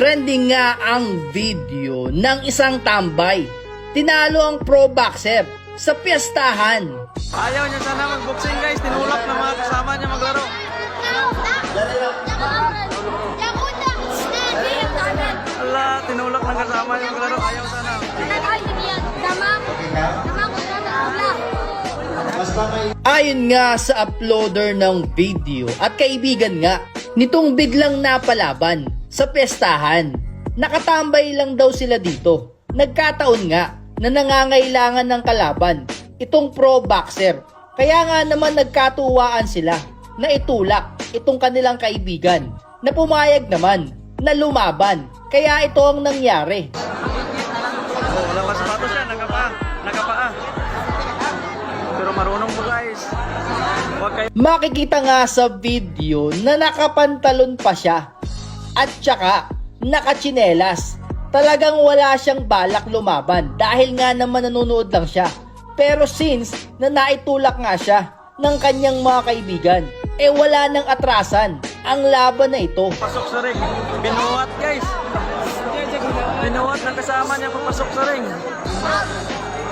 Trending nga ang video ng isang tambay. Tinalo ang pro boxer sa piyestahan. Ayaw niya sana mag-boxing guys, tinulak ng mga kasama niya maglaro. Ala, tinulak ng kasama niya maglaro, ayaw sana. Ayon nga sa uploader ng video at kaibigan nga nitong biglang napalaban sa piyestahan. Nakatambay lang daw sila dito. Nagkataon nga na nangangailangan ng kalaban itong pro boxer. Kaya nga naman nagkatuwaan sila na itulak itong kanilang kaibigan na pumayag naman na lumaban. Kaya ito ang nangyari. Oh, wala pa sapatos siya, nakapa, nakapaa. Pero marunong mo guys. Kayo Makikita nga sa video na nakapantalon pa siya at saka nakachinelas. Talagang wala siyang balak lumaban dahil nga naman nanonood lang siya. Pero since na naitulak nga siya ng kanyang mga kaibigan, eh wala nang atrasan ang laban na ito. pasok sa ring. Binuhat guys. Binuhat ng kasama niya papasok sa ring.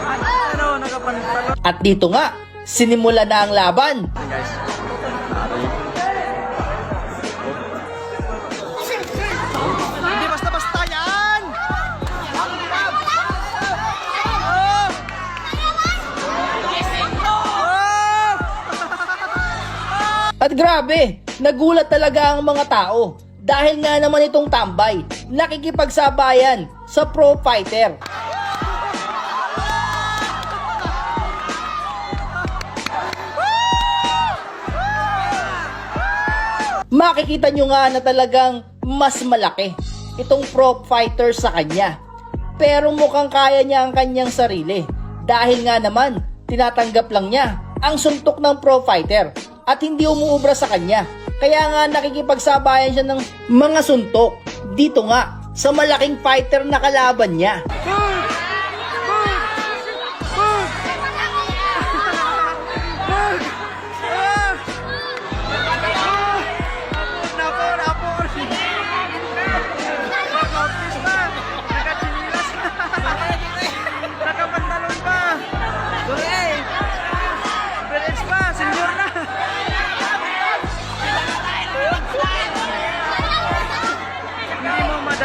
Ano, nakapantalon. At dito nga, sinimula na ang laban. Guys. At grabe, nagulat talaga ang mga tao dahil nga naman itong tambay nakikipagsabayan sa pro fighter. Makikita nyo nga na talagang mas malaki itong pro fighter sa kanya. Pero mukhang kaya niya ang kanyang sarili dahil nga naman tinatanggap lang niya ang suntok ng pro fighter at hindi umuubra sa kanya. Kaya nga nakikipagsabayan siya ng mga suntok dito nga sa malaking fighter na kalaban niya. Napo,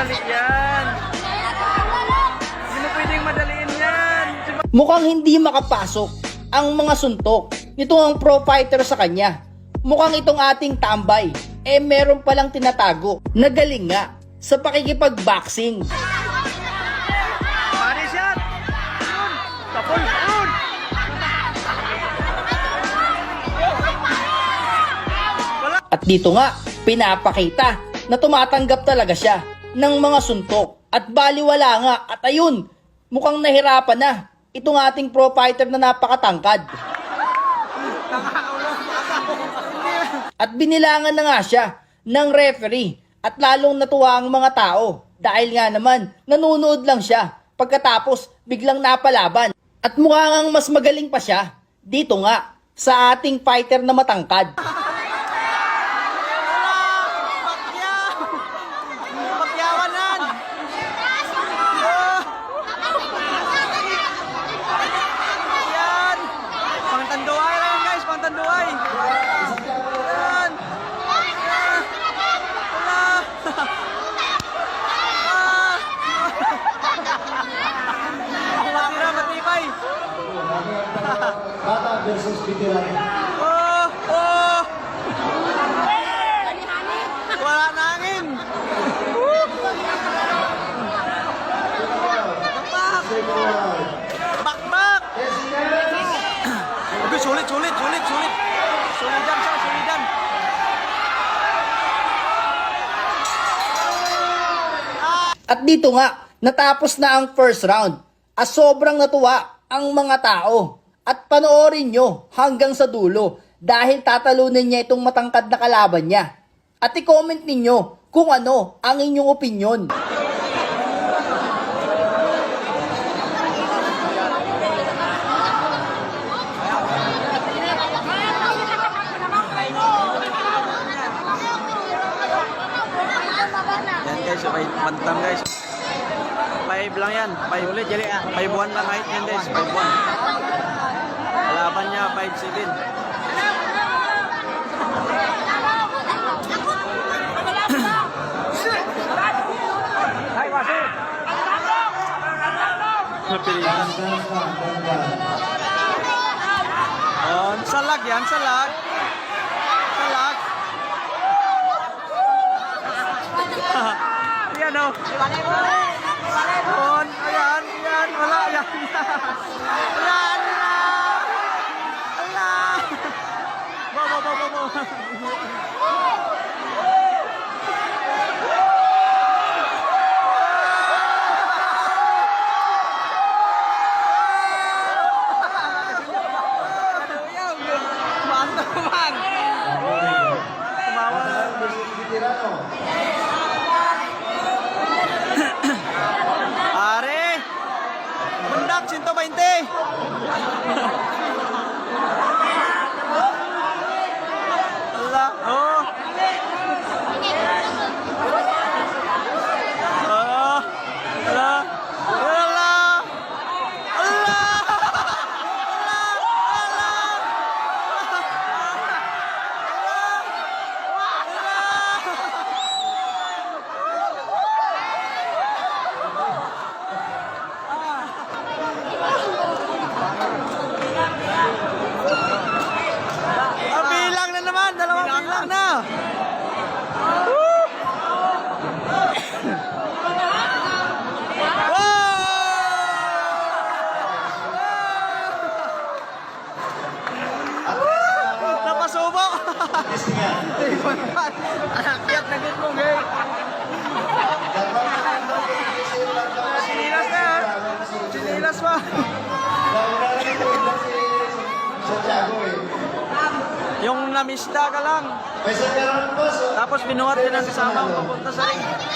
madali yan! Hindi mo pwedeng madaliin yan! Mukhang hindi makapasok ang mga suntok nito ang pro fighter sa kanya. Mukhang itong ating tambay eh meron palang tinatago na galing nga sa pakikipag-boxing. At dito nga, pinapakita na tumatanggap talaga siya ng mga suntok. At baliwala nga, at ayun, mukhang nahirapan na itong ating pro fighter na napakatangkad. At binilangan na nga siya ng referee at lalong natuwa ang mga tao dahil nga naman nanonood lang siya pagkatapos biglang napalaban. At mukhang mas magaling pa siya dito nga sa ating fighter na matangkad. Pakyaw! Pakyawanan! Oh! Yan! Pangtanduay lang guys, pangtanduay! Yan! Yan! Wala! Ah! Sira matibay! Versus veteran. Oh! Oh! Wala na hangin! Bakbak! Bakbak! Uy, sulit, sulit, sulit, sulit! Sulidan siya, sulidan! At dito nga, natapos na ang first round. At sobrang natuwa ang mga tao. At panoorin nyo hanggang sa dulo dahil tatalunin niya itong matangkad na kalaban niya. At i-comment ninyo kung ano ang inyong opinion. Guys, five bantam guys. Five lang yan. Five ulit, jali ah. Five one lang height yan guys. Five one. Kalaban niya, five seven. Napilitan. Oh, salag yan, salag. Salag. Ayan o. Ayan, ayan, wala, ayan. Ayan Are! Bundak, 120! Yung namisda ka lang. Tapos binuhat din ang kasama papunta sa ring.